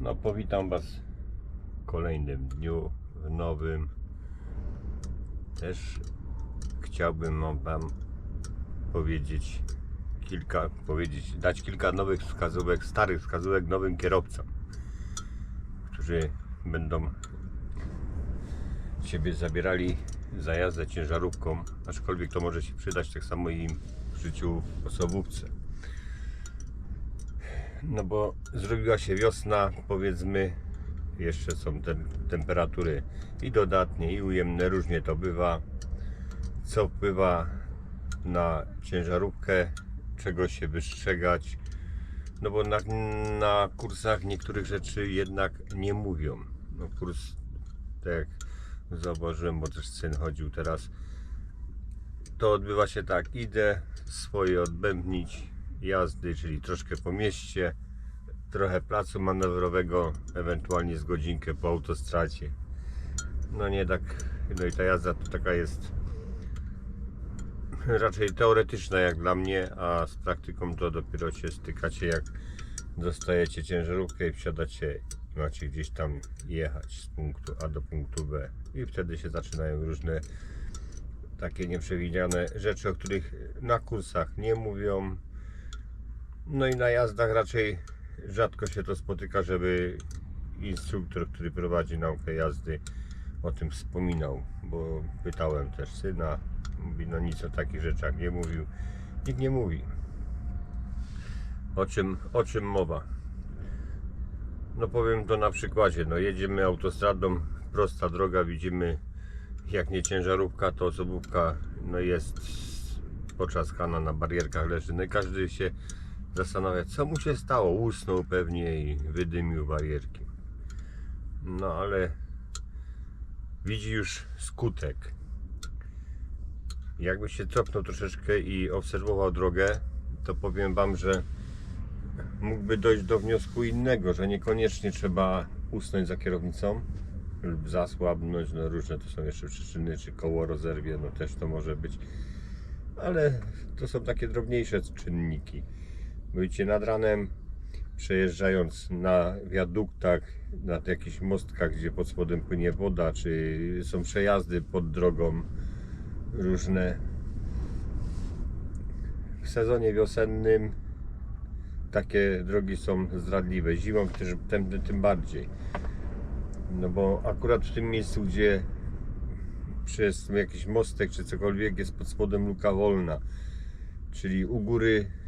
No powitam Was w kolejnym dniu, w nowym. Też chciałbym Wam powiedzieć kilka, powiedzieć, dać kilka nowych wskazówek, starych wskazówek nowym kierowcom, którzy będą siebie zabierali za jazdę ciężarówką, aczkolwiek to może się przydać tak samo im w życiu osobówce. No bo zrobiła się wiosna, powiedzmy, jeszcze są te temperatury i dodatnie, i ujemne, różnie to bywa. Co wpływa na ciężarówkę, czego się wystrzegać. No bo na, na kursach niektórych rzeczy jednak nie mówią. No kurs, tak jak zauważyłem, bo też syn chodził teraz, to odbywa się tak, idę swoje odbębnić jazdy, czyli troszkę po mieście, trochę placu manewrowego, ewentualnie z godzinkę po autostradzie. No nie tak, no i ta jazda to taka jest raczej teoretyczna jak dla mnie, a z praktyką to dopiero się stykacie jak dostajecie ciężarówkę i wsiadacie i macie gdzieś tam jechać z punktu A do punktu B i wtedy się zaczynają różne takie nieprzewidziane rzeczy, o których na kursach nie mówią. No i na jazdach raczej rzadko się to spotyka, żeby instruktor, który prowadzi naukę jazdy o tym wspominał, bo pytałem też syna, mówi no nic o takich rzeczach nie mówił. Nikt nie mówi. O czym, o czym mowa? No powiem to na przykładzie, no jedziemy autostradą, prosta droga, widzimy jak nie ciężarówka, to osobówka no jest poczaskana na barierkach leży. No każdy się zastanawia, co mu się stało. Usnął pewnie i wydymił barierki. No ale widzi już skutek. Jakby się cofnął troszeczkę i obserwował drogę, to powiem Wam, że mógłby dojść do wniosku innego, że niekoniecznie trzeba usnąć za kierownicą lub zasłabnąć, no różne to są jeszcze przyczyny, czy koło rozerwie, no też to może być, ale to są takie drobniejsze czynniki. Bycie nad ranem, przejeżdżając na wiaduktach, na jakichś mostkach, gdzie pod spodem płynie woda, czy są przejazdy pod drogą różne. W sezonie wiosennym takie drogi są zdradliwe, zimą też tym, tym bardziej. No bo akurat w tym miejscu, gdzie przez jakiś mostek czy cokolwiek jest pod spodem luka wolna, czyli u góry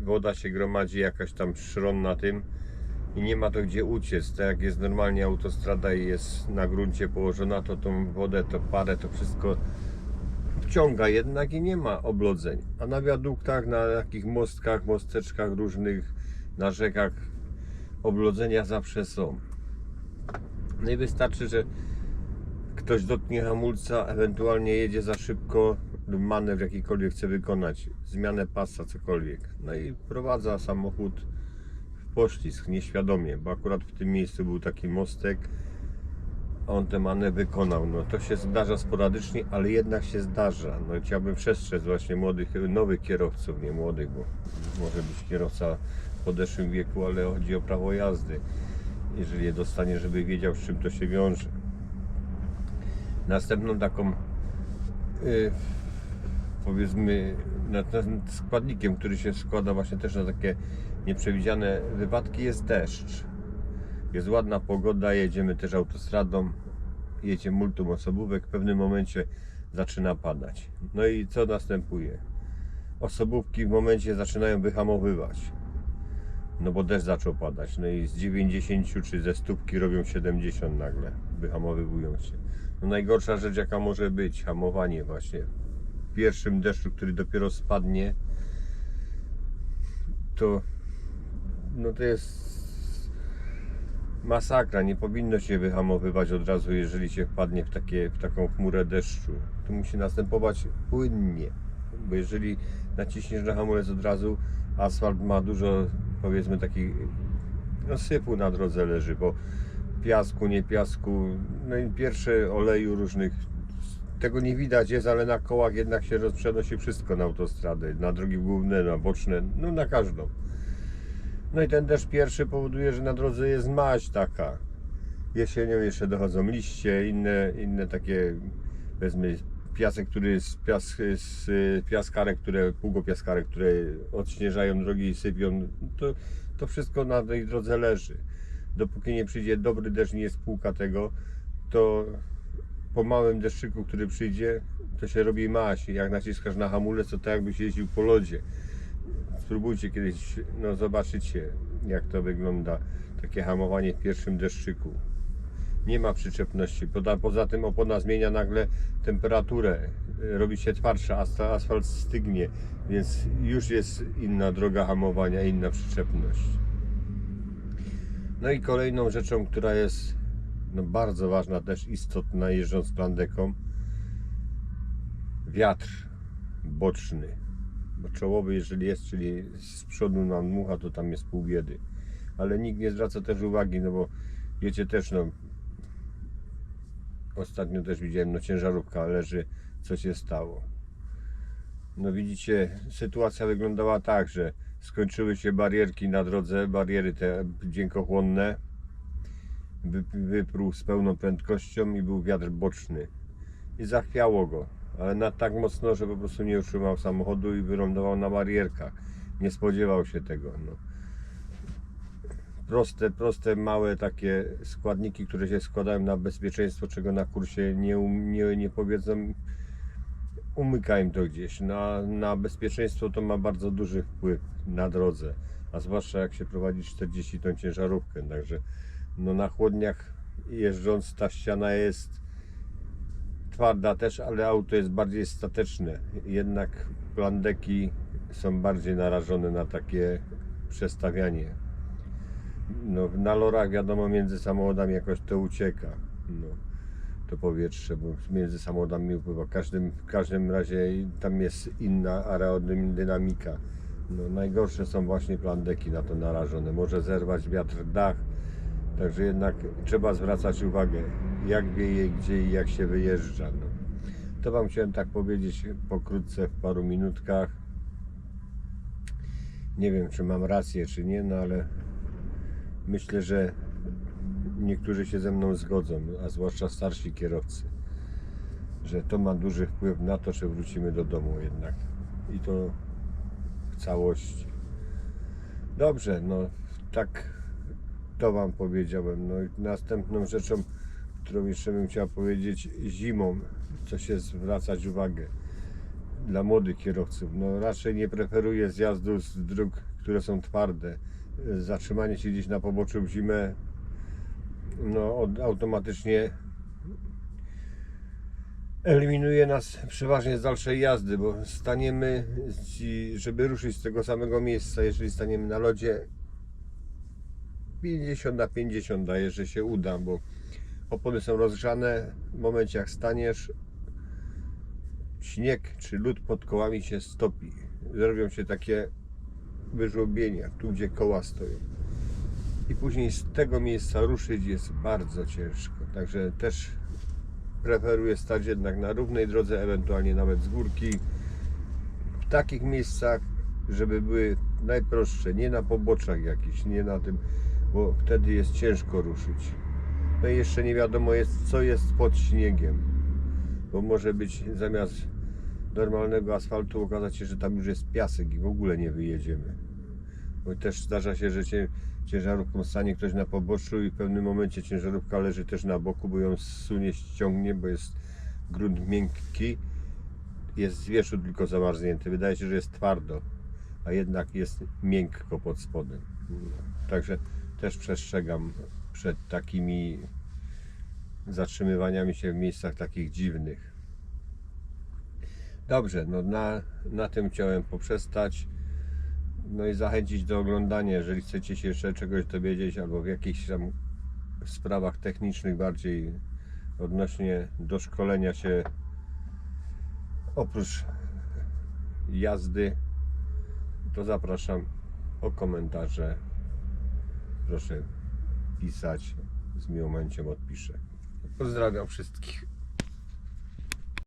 woda się gromadzi, jakaś tam szron na tym i nie ma to gdzie uciec. Tak jak jest normalnie autostrada i jest na gruncie położona, to tą wodę, to parę, to wszystko wciąga jednak i nie ma oblodzeń. A na wiaduktach, na takich mostkach, mosteczkach różnych, na rzekach oblodzenia zawsze są. No i wystarczy, że ktoś dotknie hamulca, ewentualnie jedzie za szybko lub manewr jakikolwiek chce wykonać, zmianę pasa, cokolwiek. No i prowadza samochód w poślizg nieświadomie, bo akurat w tym miejscu był taki mostek, on tę manewr wykonał. No to się zdarza sporadycznie, ale jednak się zdarza. No chciałbym przestrzec właśnie młodych, nowych kierowców, nie młodych, bo może być kierowca w podeszłym wieku, ale chodzi o prawo jazdy. Jeżeli je dostanie, żeby wiedział z czym to się wiąże. Następną taką y, powiedzmy nad, składnikiem, który się składa właśnie też na takie nieprzewidziane wypadki jest deszcz. Jest ładna pogoda, jedziemy też autostradą, jedzie multum osobówek, w pewnym momencie zaczyna padać. No i co następuje? Osobówki w momencie zaczynają wyhamowywać. No bo deszcz zaczął padać. No i z 90 czy ze stópki robią 70 nagle. Wyhamowywują się. No najgorsza rzecz jaka może być, hamowanie właśnie. Pierwszym deszczu, który dopiero spadnie, to no to jest masakra. Nie powinno się wyhamowywać od razu, jeżeli się wpadnie w, takie, w taką chmurę deszczu. To musi następować płynnie. Bo jeżeli naciśniesz na hamulec od razu, asfalt ma dużo, powiedzmy, takich no, sypu na drodze leży, bo piasku, nie piasku, no i pierwsze oleju różnych. Tego nie widać jest, ale na kołach jednak się roz- przenosi wszystko na autostradę, na drogi główne, na boczne, no na każdą. No i ten deszcz pierwszy powoduje, że na drodze jest maź taka. Jesienią jeszcze dochodzą liście, inne, inne takie, powiedzmy, piasek, który z, pias, z piaskarek, które, pługopiaskarek, które odśnieżają drogi i sypią, to, to wszystko na tej drodze leży. Dopóki nie przyjdzie dobry deszcz, nie spółka tego, to po małym deszczyku, który przyjdzie, to się robi maś. Jak naciskasz na hamulec, to tak jakbyś jeździł po lodzie. Spróbujcie kiedyś, no zobaczycie, jak to wygląda, takie hamowanie w pierwszym deszczyku. Nie ma przyczepności. Poza, poza tym opona zmienia nagle temperaturę, robi się twardsza, asfalt stygnie, więc już jest inna droga hamowania, inna przyczepność. No i kolejną rzeczą, która jest no, bardzo ważna, też istotna jeżdżąc plandeką, wiatr boczny. Bo czołowy, jeżeli jest, czyli z przodu nam dmucha, to tam jest pół biedy. Ale nikt nie zwraca też uwagi, no bo wiecie też, no ostatnio też widziałem, no ciężarówka leży, co się stało. No widzicie, sytuacja wyglądała tak, że skończyły się barierki na drodze, bariery te dźwiękochłonne. Wy- Wyprół z pełną prędkością i był wiatr boczny. I zachwiało go, ale na tak mocno, że po prostu nie utrzymał samochodu i wylądował na barierkach. Nie spodziewał się tego. No. Proste, proste, małe takie składniki, które się składają na bezpieczeństwo, czego na kursie nie, um- nie, nie powiedzą, umyka im to gdzieś. Na, na bezpieczeństwo to ma bardzo duży wpływ na drodze, a zwłaszcza jak się prowadzi 40 ton ciężarówkę. Także no na chłodniach jeżdżąc ta ściana jest twarda też, ale auto jest bardziej stateczne. Jednak plandeki są bardziej narażone na takie przestawianie. No, na lorach wiadomo między samochodami jakoś to ucieka. No, to powietrze, bo między samochodami upływa. W każdym, w każdym razie tam jest inna aerodynamika. No, najgorsze są właśnie plandeki na to narażone. Może zerwać wiatr dach. Także jednak trzeba zwracać uwagę, jak wieje, gdzie i jak się wyjeżdża. No. To Wam chciałem tak powiedzieć pokrótce, w paru minutkach. Nie wiem, czy mam rację, czy nie, no ale myślę, że niektórzy się ze mną zgodzą, a zwłaszcza starsi kierowcy, że to ma duży wpływ na to, czy wrócimy do domu jednak. I to w całości. Dobrze, no tak to Wam powiedziałem. No i następną rzeczą, którą jeszcze bym chciał powiedzieć, zimą, co się zwracać uwagę dla młodych kierowców. No raczej nie preferuję zjazdu z dróg, które są twarde. Zatrzymanie się gdzieś na poboczu w zimę no, automatycznie eliminuje nas przeważnie z dalszej jazdy, bo staniemy, żeby ruszyć z tego samego miejsca, jeżeli staniemy na lodzie, 50 na 50 daje, że się uda, bo opony są rozgrzane. W momencie jak staniesz, śnieg czy lód pod kołami się stopi. Zrobią się takie wyżłobienia, tu gdzie koła stoją. I później z tego miejsca ruszyć jest bardzo ciężko. Także też preferuję stać jednak na równej drodze, ewentualnie nawet z górki. W takich miejscach, żeby były najprostsze, nie na poboczach jakichś, nie na tym, bo wtedy jest ciężko ruszyć. No i jeszcze nie wiadomo jest, co jest pod śniegiem, bo może być zamiast normalnego asfaltu okazać się, że tam już jest piasek i w ogóle nie wyjedziemy. Bo też zdarza się, że cię, ciężarówką stanie ktoś na poboczu i w pewnym momencie ciężarówka leży też na boku, bo ją zsunie, ściągnie, bo jest grunt miękki, jest z wierzchu tylko zamarznięty. Wydaje się, że jest twardo, a jednak jest miękko pod spodem. Także też przestrzegam przed takimi zatrzymywaniami się w miejscach takich dziwnych. Dobrze, no na, na tym chciałem poprzestać. No i zachęcić do oglądania, jeżeli chcecie się jeszcze czegoś dowiedzieć, albo w jakichś tam sprawach technicznych bardziej odnośnie do szkolenia się oprócz jazdy, to zapraszam o komentarze. Proszę pisać, z miłą chęcią odpiszę. Pozdrawiam wszystkich.